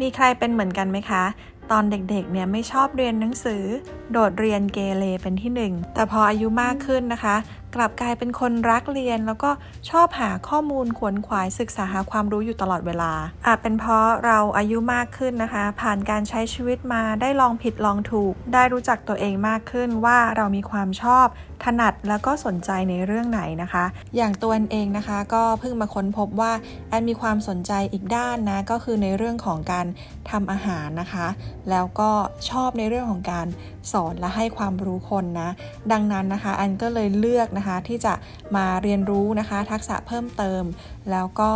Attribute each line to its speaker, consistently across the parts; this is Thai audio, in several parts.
Speaker 1: มีใครเป็นเหมือนกันไหมคะ ตอนเด็กๆ เนี่ยไม่ชอบเรียนหนังสือ โดดเรียนเกเรเป็นที่หนึ่ง แต่พออายุมากขึ้นนะคะ กลับกลายเป็นคนรักเรียน แล้วก็ชอบหาข้อมูลขวนขวายศึกษาหาความรู้อยู่ตลอดเวลา อาจเป็นเพราะเราอายุมากขึ้นนะคะ ผ่านการใช้ชีวิตมาได้ลองผิดลองถูก ได้รู้จักตัวเองมากขึ้นว่าเรามีความชอบ ถนัดแล้วก็สนใจในเรื่องไหนนะคะ อย่างตัวเองนะคะก็เพิ่งมาค้นพบว่าแอนมีความสนใจอีกด้านนะก็คือในเรื่องของการทำอาหารนะคะ แล้วก็ชอบในเรื่องของการสอนและให้ความรู้คนนะ ดังนั้นนะคะแอนก็เลยเลือกนะคะที่จะมาเรียนรู้นะคะ ทักษะเพิ่มเติม แล้วก็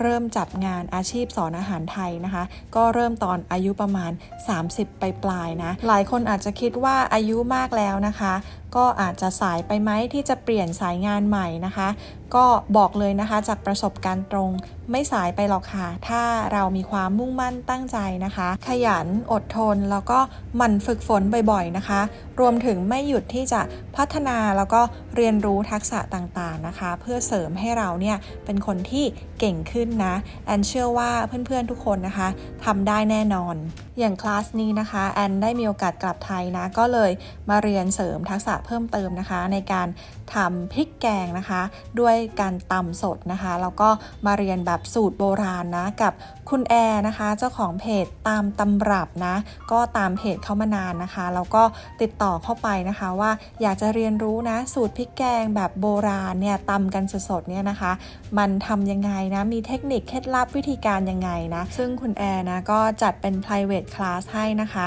Speaker 1: เริ่มจับงานอาชีพสอนอาหารไทยนะคะ ก็เริ่มตอนอายุประมาณ 30 ไปปลายนะ หลายคนอาจจะคิดว่าอายุมากแล้วนะคะ ก็อาจจะสายไปไหมที่จะเปลี่ยนสายงานใหม่นะคะ ก็บอกเลยนะคะจากประสบการณ์ตรงไม่สายไปหรอกค่ะ ถ้าเรามีความมุ่งมั่นตั้งใจนะคะ ขยันอดทนแล้วก็หมั่นฝึกฝนบ่อยๆนะคะ รวมถึงไม่หยุดที่จะพัฒนาแล้วก็เรียนรู้ทักษะต่างๆนะคะ เพื่อเสริมให้เราเนี่ยเป็นคนที่เก่งขึ้นนะแอนเชื่อว่าเพื่อนๆทุกคนนะคะทำได้แน่นอน อย่างคลาสนี้นะคะแอนได้มีโอกาสกลับไทยนะก็เลยมาเรียนเสริมทักษะเพิ่มเติมนะคะ ในการทำพริกแกงนะคะ ด้วยการตำสดนะคะแล้วก็มาเรียนแบบสูตรโบราณนะกับคุณแอร์นะคะ เจ้าของเพจตามตำรับนะก็ตามเพจเขามานานนะคะแล้วก็ติดต่อเข้าไปนะคะว่าอยากจะเรียนรู้นะสูตรพริกแกงแบบโบราณเนี่ยตำกันสดๆเนี่ยนะคะ มันทำยังไงนะมีเทคนิคเคล็ดลับวิธีการยังไงนะ ซึ่งคุณแอร์นะก็จัดเป็น private class ให้นะคะ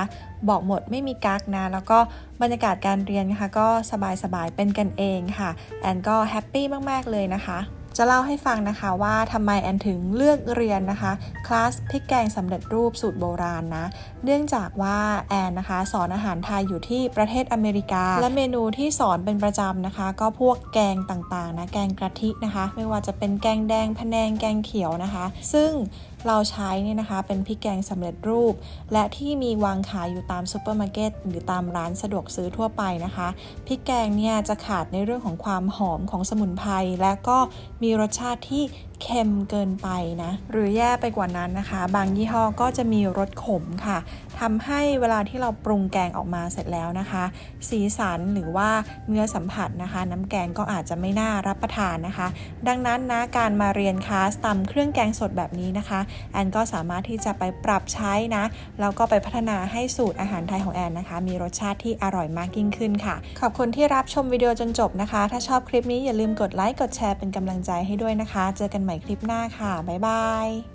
Speaker 1: บอกหมดไม่มีกักนะ แล้วก็บรรยากาศการเรียนนะคะ ก็สบายๆเป็นกันเองค่ะ แอนก็แฮปปี้มาก ๆ เลยนะคะ จะเล่าให้ฟังนะคะว่าทำไมแอนถึงเลือกเรียนนะคะคลาสพริกแกงสำเร็จรูปสูตรโบราณนะ เนื่องจากว่าแอนนะคะสอนอาหารไทยอยู่ที่ประเทศอเมริกา และเมนูที่สอนเป็นประจำนะคะ ก็พวกแกงต่างๆนะแกงกะทินะคะ ไม่ว่าจะเป็นแกงแดงพะแนงแกงเขียวนะคะ ซึ่ง เราใช้เนี่ยนะคะเป็นพริกแกงสำเร็จรูป และที่มีวางขายอยู่ตามซูเปอร์มาร์เก็ตหรือตามร้านสะดวกซื้อทั่วไปนะคะพริกแกงเนี่ยจะขาดในเรื่องของความหอมของสมุนไพรและก็มีรสชาติที่เค็มเกินไปนะ หรือแย่ไปกว่านั้นนะคะ บางยี่ห้อก็จะมีรสขมค่ะทำให้เวลาที่เราปรุงแกงออกมาเสร็จแล้วนะคะ สีสันหรือว่าเนื้อสัมผัสนะคะ น้ำแกงก็อาจจะไม่น่ารับประทานนะคะ ดังนั้นนะการมาเรียนคลาสตำเครื่องแกงสดแบบนี้นะคะแอนก็สามารถที่จะไปปรับใช้นะแล้วก็ไปพัฒนาให้สูตรอาหารไทยของแอนนะคะ มีรสชาติที่อร่อยมากยิ่งขึ้นค่ะ ขอบคุณที่รับชมวิดีโอจนจบนะคะ ถ้าชอบคลิปนี้อย่าลืมกดไลค์กดแชร์เป็นกำลังใจให้ด้วยนะคะ เจอกันใหม่คลิปหน้าค่ะ บ๊ายบาย